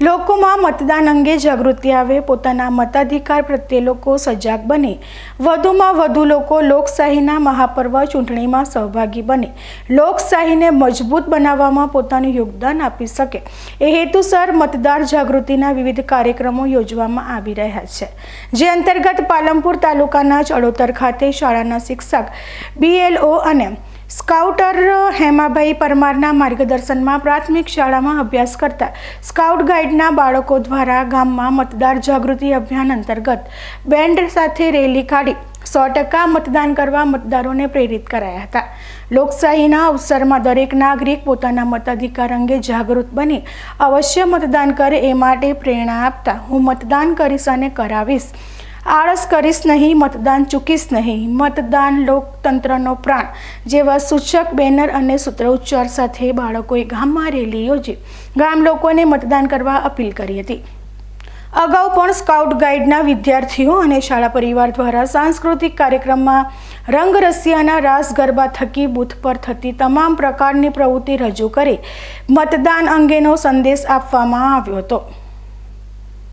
લોકોમાં મતદાન અંગે જાગૃતિ આવે, પોતાના મતાધિકાર પ્રત્યે લોકો સજાગ બને. વધુમાં વધુ લોકો લોકશાહીના મહાપર્વ ચૂંટણીમાં સહભાગી બને. લોકશાહીને મજબૂત બનાવવામાં પોતાનું યોગદાન આપી શકે. એ હેતુસર મતદાર જાગૃતિના વિવિધ કાર્યક્રમો યોજવામાં આવી રહ્યા છે. જે અંતર્ગત પાલનપુર તાલુકાના ચડોતર ખાતે શાળાના શિક્ષક બીએલઓ અને સ્કાઉટર હેમાભાઈ પરમારના માર્ગદર્શનમાં પ્રાથમિક શાળામાં અભ્યાસ કરતા સ્કાઉટ ગાઈડના બાળકો દ્વારા ગામમાં મતદાર જાગૃતિ અભિયાન અંતર્ગત બેન્ડ સાથે રેલી કાઢી સો ટકા મતદાન કરવા મતદારોને પ્રેરિત કરાયા હતા. લોકશાહીના અવસરમાં દરેક નાગરિક પોતાના મતાધિકાર અંગે જાગૃત બની અવશ્ય મતદાન કરે એ માટે પ્રેરણા આપતા હું મતદાન કરીશ અને કરાવીશ. આળસ કરીશ નહીં, મતદાન ચૂકીશ નહીં. મતદાન લોકતંત્રનો પ્રાણ. જેવા સૂચક બેનર અને સૂત્રોચ્ચાર સાથે બાળકોએ ગામમાં રેલી યોજી. ગામ લોકોને મતદાન કરવા અપીલ કરી હતી. અગાઉ પણ સ્કાઉટ ગાઈડના વિદ્યાર્થીઓ અને શાળા પરિવાર દ્વારા સાંસ્કૃતિક કાર્યક્રમમાં રંગરસિયાના રાસ ગરબા થકી બૂથ પર થતી તમામ પ્રકારની પ્રવૃત્તિ રજૂ કરી મતદાન અંગેનો સંદેશ આપવામાં આવ્યો હતો.